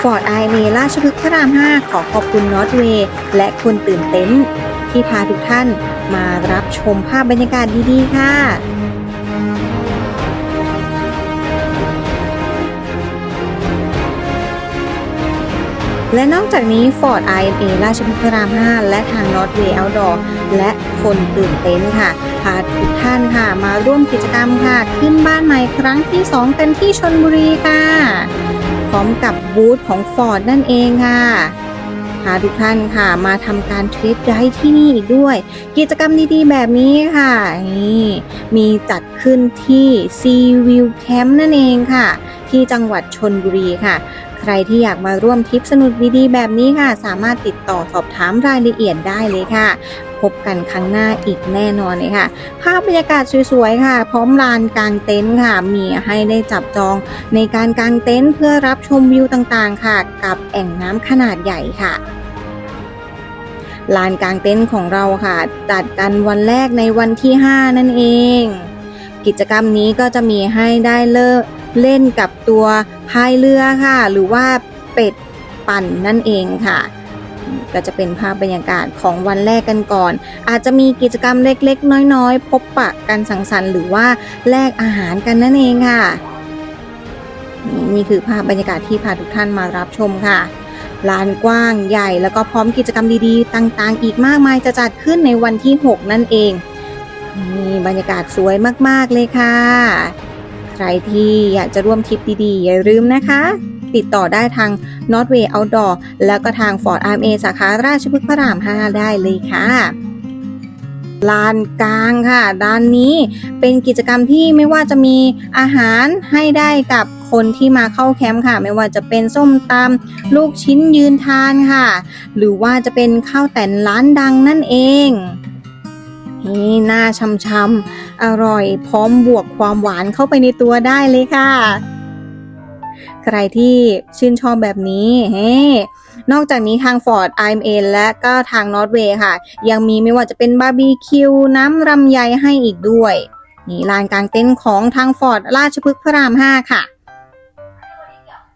Ford i m ราชพฤกษ์พระราม 5 ขอขอบคุณนอตเวย์และคุณตื่นเต้น ที่พาทุกท่านมารับชมภาพบรรยากาศดีๆ ค่ะและนอกจากนี้ Ford IMA ราชพฤกษ์พระราม 5 และทาง Northway Outdoor และคนตื่นเต้นค่ะ พาทุกท่านค่ะ มาร่วมกิจกรรมค่ะ ขึ้นบ้านใหม่ครั้งที่ 2 กันที่ชนบุรีค่ะ พร้อมกับบูธของ Ford นั่นเองค่ะพาทุกท่านค่ะมาทำการเทรดไดฟ์ที่นี่อีกด้วย กิจกรรมดีๆ แบบนี้ค่ะนี่มีจัดขึ้นที่ Sea View Camp นั่นเองค่ะ ที่จังหวัดชนบุรีค่ะ รที่อยากมาร่วมทริปสนุกดีๆ แบบนี้ค่ะ สามารถติดต่อสอบถามรายละเอียดได้เลยค่ะ พบกันครั้งหน้าอีกแน่นอนเลยค่ะ ภาพบรรยากาศสวยๆค่ะ พร้อมลานกลางเต็นท์ค่ะ มีให้ได้จับจองในการกางเต็นท์เพื่อรับชมวิวต่างๆ ค่ะ กับแอ่งน้ำขนาดใหญ่ค่ะลานกลางเต็นท์ของเราค่ะ จัดกันวันแรกในวันที่ 5 นั่นเอง กิจกรรมนี้ก็จะมีให้ได้เลิก เล่นกับตัวพายเรือค่ะ หรือว่าเป็ดปั่นนั่นเองค่ะก็จะเป็นภาพบรรยากาศของวันแรกกันก่อน อาจจะมีกิจกรรมเล็กๆ น้อยๆ พบปะกันสังสรรค์หรือว่าแลกอาหารกันนั่นเองค่ะ นี่นี่คือภาพบรรยากาศที่พาทุกท่านมารับชมค่ะลานกว้างใหญ่แล้วก็พร้อมกิจกรรมดีๆ ต่างๆ อีกมากมายจะจัดขึ้นในวันที่ 6 นั่นเองนี่บรรยากาศสวยมากๆเลยค่ะ ใครที่อยากจะร่วมทริปดีๆ อย่าลืมนะคะ ติดต่อได้ทาง Northway Outdoor แล้วก็ทาง Ford RMA สาขาราชพฤกษ์พระราม 5 ได้เลยค่ะลานกลางค่ะด้านนี้เป็นกิจกรรมที่ไม่ว่าจะมีอาหารให้ได้กับคนที่มาเข้าแคมป์ค่ะ ไม่ว่าจะเป็นส้มตำลูกชิ้นยืนทานค่ะ หรือว่าจะเป็นข้าวแต่นร้านดังนั่นเอง นี่หน้าช่ำๆอร่อยพร้อมบวกความหวานเข้าไปในตัวได้เลยค่ะ ใครที่ชื่นชอบแบบนี้เฮ้นอกจากนี้ทาง Ford IMA และก็ทาง Northway ค่ะ ยังมีไม่ว่าจะเป็นบาร์บีคิวน้ำรำไยให้อีกด้วยนี่ลานกลางเต็นท์ของทาง Ford ราชพฤกษ์พระราม 5 ค่ะ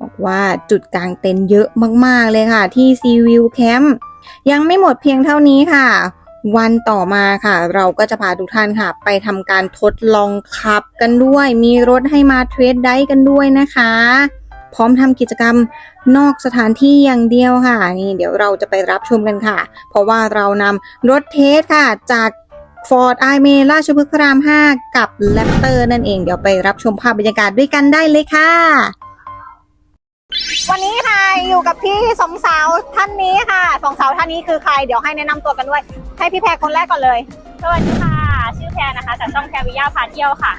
บอกว่าจุดกลางเต็นท์เยอะมาก ๆ เลยค่ะ ที่ Sea View Camp ยังไม่หมดเพียงเท่านี้ค่ะ วันต่อมาค่ะ เราก็จะพาทุกท่านค่ะ ไปทำการทดลองขับกันด้วย มีรถให้มาเทรดได้กันด้วยนะคะ พร้อมทำกิจกรรมนอกสถานที่อย่างเดียวค่ะ นี่เดี๋ยวเราจะไปรับชมกันค่ะ เพราะว่าเรานำรถเทสค่ะจาก Ford i m a ราชพฤกษ์พระราม 5 กับ Raptor นั่นเอง เดี๋ยวไปรับชมภาพบรรยากาศด้วยกันได้เลยค่ะ วันนี้ อยู่กับพี่สองสาวท่านนี้ค่ะสองสาวท่านนี้คือใครเดี๋ยวให้แนะนำตัวกันด้วย ให้พี่แพรคนแรกก่อนเลยสวัสดีค่ะ ชื่อแพรนะคะจากช่องแพรวิยาพาเที่ยวค่ะ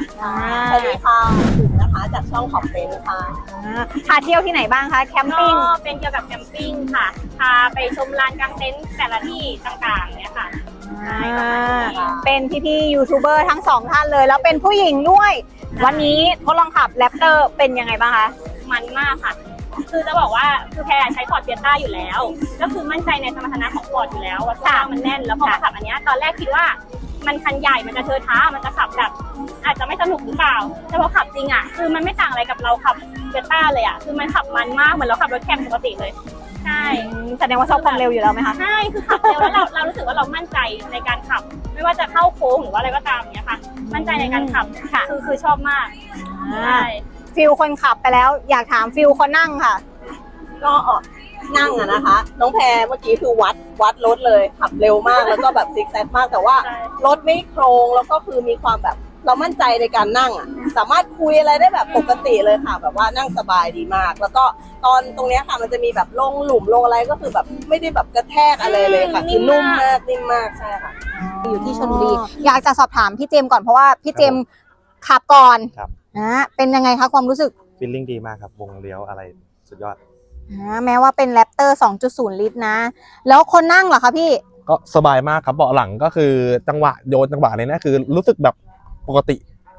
สวัสดีค่ะถึงนะคะจากช่องขอบเฟนค่ะพาเที่ยวที่ไหนบ้างคะแคมก็ปิ้งเป็นเกี่ยวกับแคมปิ้งค่ะพาไปชมลานกางเต็นท์แต่ละที่ต่างๆเนี่ยค่ะใช่ประมาณนี้เป็นพี่ๆยูทูบเบอร์ทั้งสองท่านเลย แล้วเป็นผู้หญิงด้วย วันนี้ทดลองขับแรปเตอร์เป็นยังไงบ้างคะมันมากค่ะ คือจะบอกว่าคือแพรใช้ฟอร์ดเฟียต้าอยู่แล้ว ก็คือมั่นใจในสมรรถนะของฟอร์ดอยู่แล้วว่าเครื่องมันแน่นแล้วพอมาขับอันเนี้ยตอนแรกคิดว่ามันคันใหญ่มันจะเทอะท้ามันจะขับแบบอาจจะไม่สนุกหรือเปล่า แต่พอขับจริงอะคือมันไม่ต่างอะไรกับเราขับเฟียต้าเลยอะคือมันขับมันมากเหมือนเราขับรถแข่งปกติเลยใช่แสดงว่าชอบความเร็วอยู่แล้วไหมคะใช่คือขับเร็วแล้วเราเรารู้สึกว่าเรามั่นใจในการขับ ไม่ว่าจะเข้าโค้งหรือว่าอะไรก็ตามเนี้ยค่ะ มั่นใจในการขับค่ะคือคือชอบมากใช่ ฟิลคนขับไปแล้ว อยากถามฟิลคนนั่งค่ะ ก็ออกนั่งอะนะคะ น้องแพรเมื่อกี้คือวัดวัดรถเลยขับเร็วมากแล้วก็แบบซิกแซกมากแต่ว่าใช่รถไม่โครงแล้วก็คือมีความแบบเรามั่นใจในการนั่งอะสามารถคุยอะไรได้แบบปกติเลยค่ะ แบบว่านั่งสบายดีมาก แล้วก็ตอนตรงเนี้ยค่ะมันจะมีแบบลงหลุมลงอะไรก็คือแบบไม่ได้แบบกระแทกอะไรเลยค่ะคือนุ่มมากนิ่มมากใช่ค่ะ อยู่ที่ชลบุรีอยากจะสอบถามพี่เจมส์ก่อนเพราะว่าพี่เจมส์ขับก่อนครับ นะเป็นยังไงคะความรู้สึกฟีลลิ่งดีมากครับ วงเลี้ยวอะไรสุดยอดอ่าแม้ว่าเป็นแรปเตอร์2.0 ลิตรนะ แล้วคนนั่งเหรอคะพี่ ก็สบายมากครับเบาะหลังก็คือจังหวะโยนจังหวะเลยนะคือรู้สึกแบบปกติ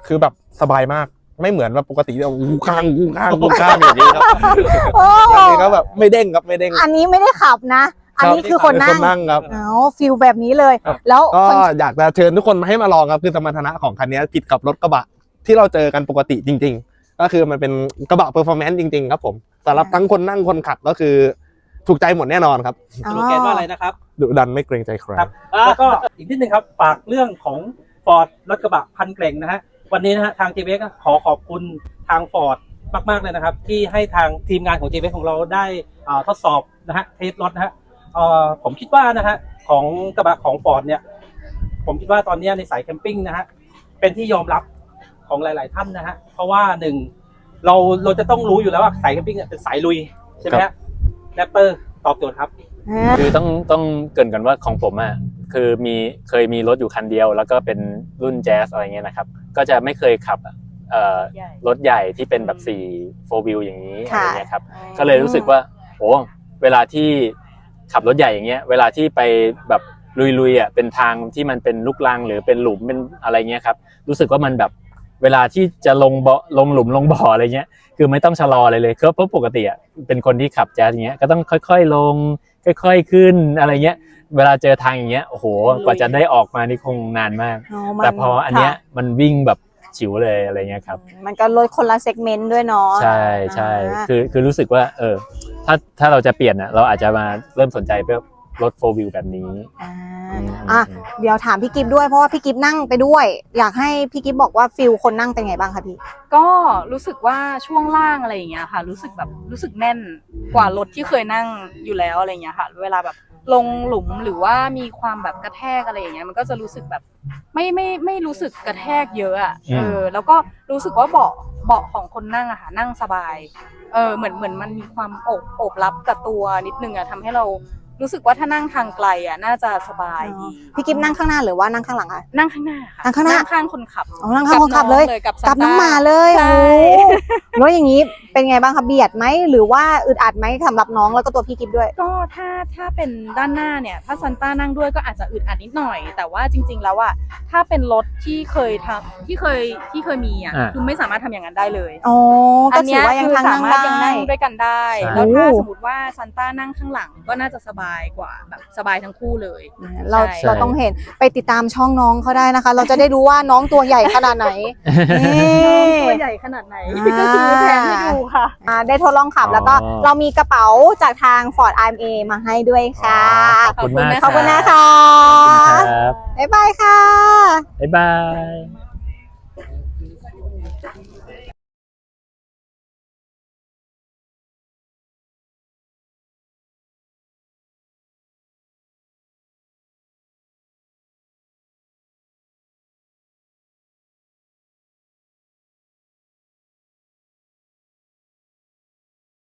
คือแบบสบายมากไม่เหมือนว่าปกติที่เราอู้ข้างอู้ข้างอู้ข้างอย่างนี้ครับโอ้อันนี้ก็แบบไม่เด้งครับไม่เด้ง อันนี้ไม่ได้ขับนะ อันนี้คือคนนั่งนั่งครับเอาฟิลแบบนี้เลยครับแล้วก็คนอยากจะเชิญทุกคนมาให้มาลองครับคือสมรรถนะของคันนี้ผิดกับรถกระบะ ที่เราเจอกันปกติจริง ๆ ก็คือมันเป็นกระบะเปอร์ฟอร์แมนซ์จริง ๆ ครับผมสำหรับทั้งคนนั่งคนขับก็คือถูกใจหมดแน่นอนครับสโลแกนว่าอะไรนะครับดุดันไม่เกรงใจใครครับแล้วก็อีกนิดนึงครับฝากเรื่องของฟอร์ดรถกระบะพันเกร่งนะฮะวันนี้นะฮะทาง j จ x ขอขอบคุณทางฟอร์ดมากๆเลยนะครับ ที่ให้ทางทีมงานของ j จ x ของเราได้อ่าทดสอบนะฮะเทสรถนะฮะเอ่อผมคิดว่านะฮะของกระบะของฟอร์ดเนี่ย ผมคิดว่าตอนนี้ในสายแคมปิ้งนะฮะเป็นที่ยอมรับ ของหลาย ๆ ท่านนะฮะเพราะว่าหนึ่งเราเราจะต้องรู้อยู่แล้วว่าสายแคมปิ้งเนี่ยเป็นสายลุยใช่ไหมฮะแรปเตอร์ตอบโจทย์ครับ คือต้องต้องเกรินกันว่าของผมอะคือมีเคยมีรถอยู่คันเดียว แล้วก็เป็นรุ่นแจ๊สอะไรเงี้ยนะครับ ก็จะไม่เคยขับเอ่อรถใหญ่ที่เป็นแบบ4 4 wheel อย่างนี้อะไรค่ะ เงี้ยครับก็เลยรู้สึกว่าโอ้เวลาที่ขับรถใหญ่อย่างเงี้ยเวลาที่ไปแบบลุยๆอะเป็นทางที่มันเป็นลูกลังหรือเป็นหลุมเป็นอะไรเงี้ยครับรู้สึกว่ามันแบบ เวลาที่จะลงเบาะลงหลุมลงบ่ออะไรเงี้ย คือไม่ต้องชะลออะไรเลยคือเพราะปกติอะเป็นคนที่ขับแจ๊สอย่างเงี้ยก็ต้องค่อย ๆ ลง ค่อย ๆขึ้นอะไรเงี้ย เวลาเจอทางอย่างเงี้ยโอ้โหกว่าจะได้ออกมานี่คงนานมากมันแต่พออันเนี้ยค่ะมันวิ่งแบบฉิวเลยอะไรเงี้ยครับ มันก็ลดคนละเซกเมนต์ด้วยเนาะ ใช่ใช่อ่า คือคือรู้สึกว่า เออ ถ้าถ้าเราจะเปลี่ยนอะเราอาจจะมาเริ่มสนใจเพื่อ รถโฟวิวแบบนี้ อ่าอืมอะอืมเดี๋ยวถามพี่กิฟด้วยเพราะว่าพี่กิฟนั่งไปด้วย อยากให้พี่กิฟบอกว่าฟิลคนนั่งเป็นไงบ้างคะพี่ ก็รู้สึกว่าช่วงล่างอะไรอย่างเงี้ยค่ะ รู้สึกแบบรู้สึกแน่นกว่ารถที่เคยนั่งอยู่แล้วอะไรอย่างเงี้ยค่ะ เวลาแบบลงหลุมหรือว่ามีความแบบกระแทกอะไรอย่างเงี้ยมันก็จะรู้สึกแบบไม่ไม่ไม่รู้สึกกระแทกเยอะอะอืม เออแล้วก็รู้สึกว่าเบาะเบาะของคนนั่งอะค่ะนั่งสบาย เออเหมือนเหมือนมันมีความโอบโอบรับกับตัวนิดนึงอะทำให้เรา รู้สึกว่าถ้านั่งทางไกลอะน่าจะสบายดีพี่กิฟนั่งข้างหน้าหรือว่านั่งข้างหลังคะ นั่งข้างหน้าค่ะนั่งข้างหน้า ข้างคนขับอ๋อนั่งข้างคนขับเลย กับกับน้องซหมาเลยใช่โอ้โหแล้วอย่างนี้เป็นไงบ้างคะเบียดไหมหรือว่าอึดอัดไหมสำหรับน้องแล้วก็ตัวพี่กิฟด้วย ก็ถ้าถ้าเป็นด้านหน้าเนี่ย ถ้าซันต้านั่งด้วยก็อาจจะอึดอัดนิดหน่อย แต่ว่าจริง ๆ แล้วอะถ้าเป็นรถที่เคยทำที่เคยที่เคยมีอะอ่าคือไม่สามารถทำอย่างนั้นได้เลยอ๋อก็อันถืเนี้อยว่ายังคือทางสานั่งมารถได้ยังนั่งด้วยกันได้ใช่แล้วถ้าโอ้สมมติว่าซันต้านั่งข้างหลังก็น่าจะสบายกว่าแบบสบายทั้งคู่เลย เราใช่ เราต้องเห็นไปติดตามช่องน้องเขาได้นะคะ เราจะได้รู้ว่าน้องตัวใหญ่ขนาดไหนนี่ ตัวใหญ่ขนาดไหนอ่าก็คือแทนให้ดูค่ะ อ่าได้ทดลองขับอ๋อ แล้วก็เรามีกระเป๋าจากทาง Ford IMA มาให้ด้วยค่ะ ขอบคุณมากขอบคุณนะรัคะ ขอบคุณครับบ๊ายบายค่ะ บ๊ายบาย